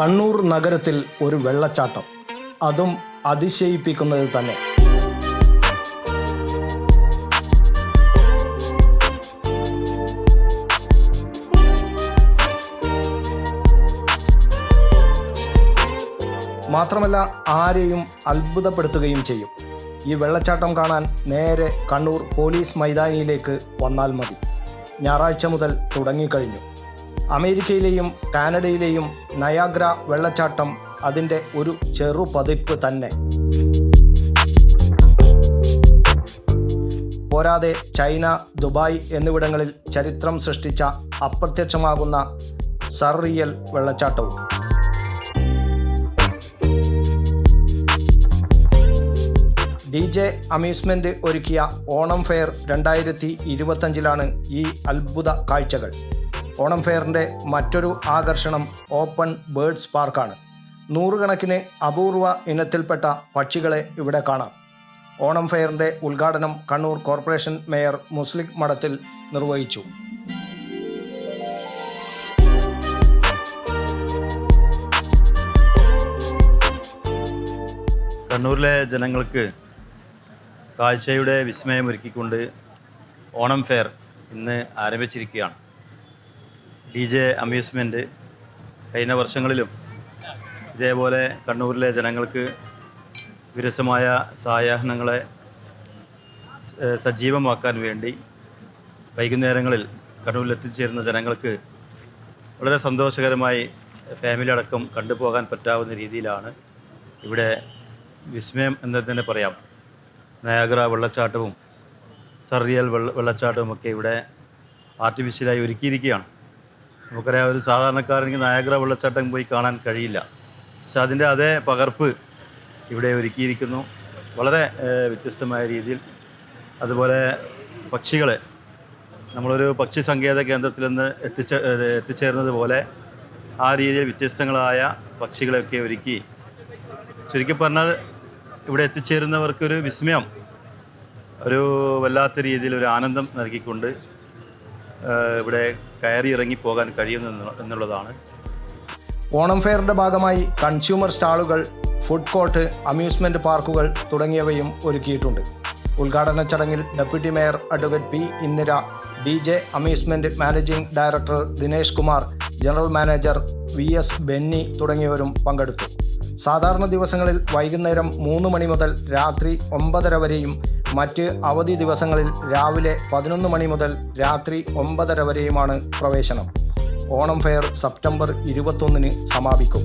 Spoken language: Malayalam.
കണ്ണൂർ നഗരത്തിൽ ഒരു വെള്ളച്ചാട്ടം. അതും അതിശയിപ്പിക്കുന്നത് തന്നെ. മാത്രമല്ല ആരെയും അത്ഭുതപ്പെടുത്തുകയും ചെയ്യും. ഈ വെള്ളച്ചാട്ടം കാണാൻ നേരെ കണ്ണൂർ പോലീസ് മൈതാനിയിലേക്ക് വന്നാൽ മതി. ഞായറാഴ്ച മുതൽ തുടങ്ങിക്കഴിഞ്ഞു. അമേരിക്കയിലെയും കാനഡയിലെയും നയാഗ്ര വെള്ളച്ചാട്ടം അതിന്റെ ഒരു ചെറു പതിപ്പ് തന്നെ. പോരാതെ ചൈന ദുബായ് എന്നിവിടങ്ങളിൽ ചരിത്രം സൃഷ്ടിച്ച അപ്രത്യക്ഷമാകുന്ന സർറിയൽ വെള്ളച്ചാട്ടവും. ഡി ജെ അമ്യൂസ്മെന്റ് ഒരുക്കിയ ഓണം ഫെയർ രണ്ടായിരത്തി ഇരുപത്തഞ്ചിലാണ് ഈ അത്ഭുത കാഴ്ചകൾ. ഓണം ഫെയറിന്റെ മറ്റൊരു ആകർഷണം ഓപ്പൺ ബേർഡ്സ് പാർക്കാണ്. നൂറുകണക്കിന് അപൂർവ ഇനത്തിൽപ്പെട്ട പക്ഷികളെ ഇവിടെ കാണാം. ഓണം ഫെയറിന്റെ ഉദ്ഘാടനം കണ്ണൂർ കോർപ്പറേഷൻ മേയർ മുസ്ലിം മഠത്തിൽ നിർവഹിച്ചു. കണ്ണൂരിലെ ജനങ്ങൾക്ക് കാഴ്ചയുടെ വിസ്മയമൊരുക്കിക്കൊണ്ട് ഓണം ഫെയർ ഇന്ന് ആരംഭിച്ചിരിക്കുകയാണ്. ഡി ജെ അമ്യൂസ്മെന്റ് കഴിഞ്ഞ വർഷങ്ങളിലും ഇതേപോലെ കണ്ണൂരിലെ ജനങ്ങൾക്ക് വിരസമായ സായാഹ്നങ്ങളെ സജീവമാക്കാൻ വേണ്ടി വൈകുന്നേരങ്ങളിൽ കണ്ണൂരിൽ എത്തിച്ചേരുന്ന ജനങ്ങൾക്ക് വളരെ സന്തോഷകരമായി ഫാമിലി അടക്കം കണ്ടുപോകാൻ പറ്റാവുന്ന രീതിയിലാണ് ഇവിടെ വിസ്മയം എന്ന് തന്നെ പറയാം. നയാഗ്ര വെള്ളച്ചാട്ടവും സറിയൽ വെള്ള വെള്ളച്ചാട്ടവും ഒക്കെ ഇവിടെ ആർട്ടിഫിഷ്യലായി ഒരുക്കിയിരിക്കുകയാണ്. നമുക്കറിയാം ഒരു സാധാരണക്കാരന് നയാഗ്ര വെള്ളച്ചാട്ടം പോയി കാണാൻ കഴിയില്ല. പക്ഷെ അതിന്റെ അതേ പകർപ്പ് ഇവിടെ ഒരുക്കിയിരിക്കുന്നു. വളരെ വ്യത്യസ്തമായ രീതിയിൽ. അതുപോലെ പക്ഷികളെ നമ്മളൊരു പക്ഷി സങ്കേത കേന്ദ്രത്തിൽ നിന്ന് എത്തിച്ചേ എത്തിച്ചേർന്നത് പോലെ ആ രീതിയിൽ വ്യത്യസ്തങ്ങളായ പക്ഷികളെയൊക്കെ ഒരുക്കി. ചുരുക്കി പറഞ്ഞാൽ ഇവിടെ എത്തിച്ചേരുന്നവർക്കൊരു വിസ്മയം ഒരു വല്ലാത്ത രീതിയിൽ ഒരു ആനന്ദം നൽകിക്കൊണ്ട് ഇവിടെ കയറി ഇറങ്ങി പോകാൻ കഴിയുന്ന എന്നുള്ളതാണ്. ഓണം ഫെയറിന്റെ ഭാഗമായി കൺസ്യൂമർ സ്റ്റാളുകൾ ഫുഡ് കോർട്ട് അമ്യൂസ്മെന്റ് പാർക്കുകൾ തുടങ്ങിയവയും ഒരുക്കിയിട്ടുണ്ട്. ഉദ്ഘാടന ചടങ്ങിൽ deputy mayor advocate P Indira D J amusement managing director Dinesh Kumar general manager V S Benny തുടങ്ങിയവരും പങ്കെടുത്തു. സാധാരണ ദിവസങ്ങളിൽ വൈകുന്നേരം മൂന്ന് മണി മുതൽ രാത്രി ഒമ്പതര വരെയും മറ്റ് അവധി ദിവസങ്ങളിൽ രാവിലെ പതിനൊന്ന് മണി മുതൽ രാത്രി ഒമ്പതര വരെയുമാണ് പ്രവേശനം. ഓണം ഫെയർ സെപ്റ്റംബർ ഇരുപത്തൊന്നിന് സമാപിക്കും.